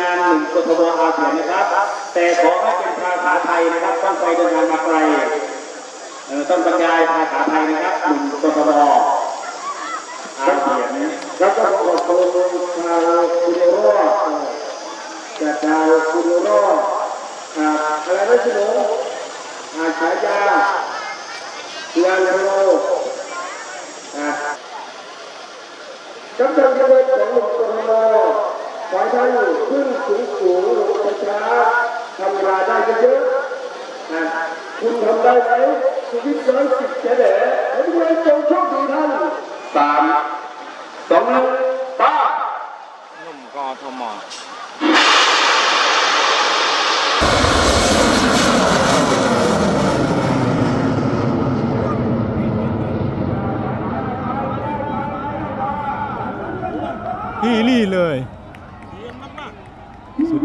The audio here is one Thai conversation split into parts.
งานหนุ่มกทมอาเซียนนะครับ แต่ขอให้เป็นภาษาไทยนะครับต้องไปเดินทางมาไกลต้องบรรยายภาษาไทยนะครับหนุ่มกทมอาเซียนแล้วก็ขอบคุณชาวคุโรจน์จากชาวคุโรจน์อ่าอะไรนะชิโนอาฉายาเดือนโลอ่ากำลังจะเป็นของหลวงปู่โล ขอท่านขึ้นสูงสูงลงช้าทำเวลาได้เยอะๆอ่าคุณทำได้ไหมชีวิตร้อยสิบเฉลี่ยให้ทุกคนจงโชคดีท่านสามสองหนึ่งป้าหนุ่มกอทมพี่ลี่เลย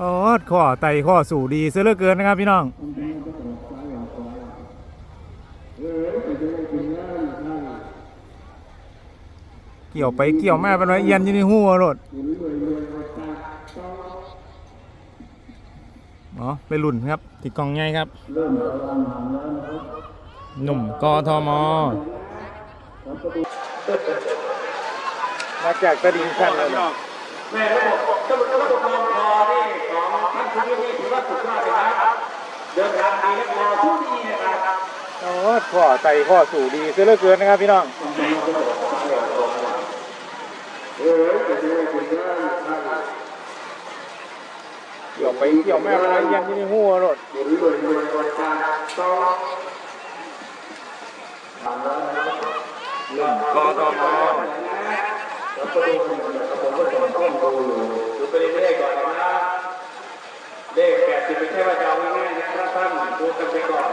อ้ข้อไตข้อสู่ดีเสียเหลือเกินนะครับพี่น้องเกี่ยวไปเกี่ยวมาเป็นไว้เอียนยู่ในหัวรถอ๋อไปลุ่นครับ ติดกล่องไงครับ หนุ่มกทมมาจากตะดิงชันเลย แม่ระบบระบบระบบรองคอนี่ของท่านผู้ที่นี่ถือว่าสุดยอดเลยนะครับเดินทางดีและคอผู้ดีนะครับโอ้ข้อไตข้อสู่ดีเสียเหลือเกินนะครับพี่น้องเกี่ยวไปเกี่ยวแมาเป็นไว้เอียนอยู่หัวรถกทมดูไปเรื่อยๆก่อนนะเลขแปดสิบไม่ใช่ว่าจะเอาง่ายๆนะครับท่านดูกันไปก่อน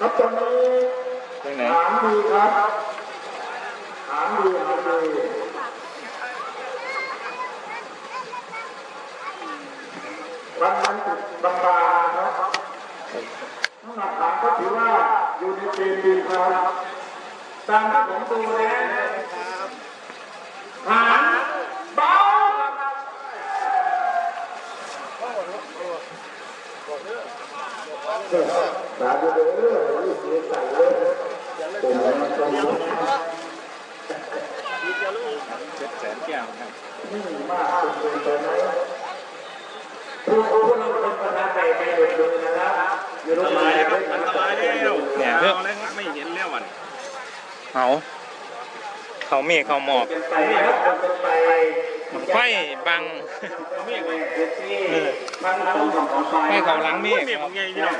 ครับ ตอนนี้ตรงไหนถามดีครับถามดีถามดีวันนั้นบางบางๆครับน้ำหนักฐานก็ถือว่าอยู่ในเกณฑ์ดีครับตามที่ผมดูนะหางเบาครับ สาธุเด้อรีบเสียใจเลยเป็นอะไรตรงนี้ เจ็ดแสนแก้วครับ นี่มากเป็นไปไหม ครูครูเราเป็นประธานใจไปโดยนะครับอยู่ตรงไหนครับอันตรายแล้วเนี่ยเรื่องอะไรไม่เห็นแล้วอะเขาเขาเมฆเขาหมอกเป็นไปครับเป็นไปไฟบังเมฆเลยที่ทั้งไฟเขาล้างเมฆเมียผมไงพี่น้อง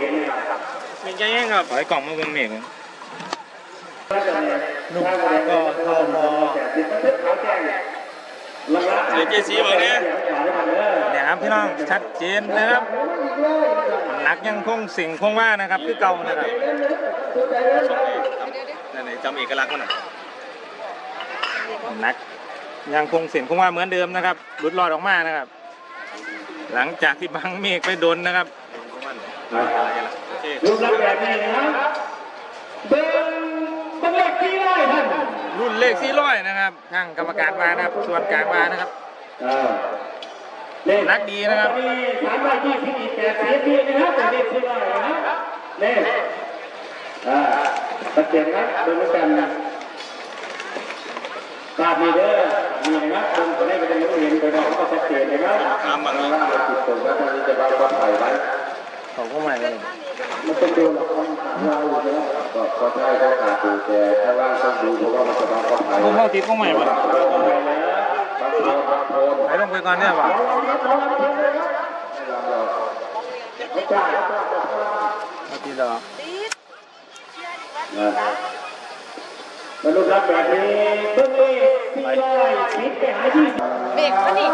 เห็นเนี่ยครับป็นไงแห้งครับถอยกล่องมาเบิ่งเมฆนุ่มก็ทอมอก เขาแจ้งระยะเสียเจสีบอกเนี่ยเนี่ยครับพี่น้องชัดเจนนะครับหนักยังคงสิ่งคงว่านะครับคือเก่านะครับนั่นไหนจำเอกลักษณ์มันหน่อยหนักยังคงเสียงคงว่าเหมือนเดิมนะครับหลุดรอดออกมานะครับ หลังจากที่บังเมฆไปโดนนะครับโอเครูปลักษณ์แบบนี้นะครับเบิ้งเบิ้งเลขที่ได้ท่าน รุ่น เลขสี่ร้อยนะครับทางกรรมการมานะครับ ส่วนกลางมานะครับเลขนักดีนะครับมีสามร้อยยี่สิบอีกแปดสิบปีนะครับเป็นเลขที่ได้นะครับเลขอ่าตัดเสียงนะดูด้วยกันตามมีเด้อมีนะครับคนคนนี้ก็จะไม่เห็นไปบอกก็ชัดเจนนะครับตามบังเอิญจิตตรงก็ตอนนี้จะบ้าก็ถ่ายไว้ เขาก็ใหม่เลยมันเป็นดูละครถามเราอยู่แล้วก็ก็ใช่ก็ขาดดูแต่ถ้าว่างต้องดูเพราะว่ามันจะบ้าก็ถ่ายพวกเขาติดก็ใหม่ปะบางคนบางคนไปลงไปก่อนเนี่ยปะไม่กล้าเอาติดเหรอมนุษย์รักแบบนี้เบิ้งเลขที่ร้อยคิดไปหาที่เบรกมาดิ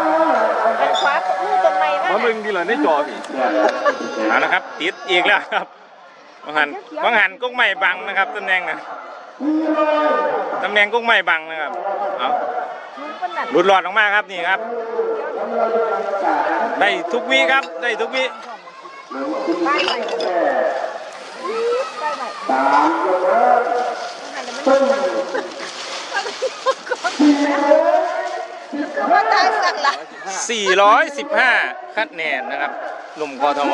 อันขวามือตรงไหน มามันไม่บิ่งดีเลยในจอพี่เอาละครับติดอีกแล้วครับวังหันวังหันกุ้งใหม่บังนะครับตำแหน่งนะตำแหน่งกุ้งใหม่บังนะครับเอาหลุดหลอดออกมาครับนี่ครับ ได้ทุกวิครับได้ทุกวิตาม ยกเลิกว่าตายสักละ415 คะแนนนะครับหนุ่มกทม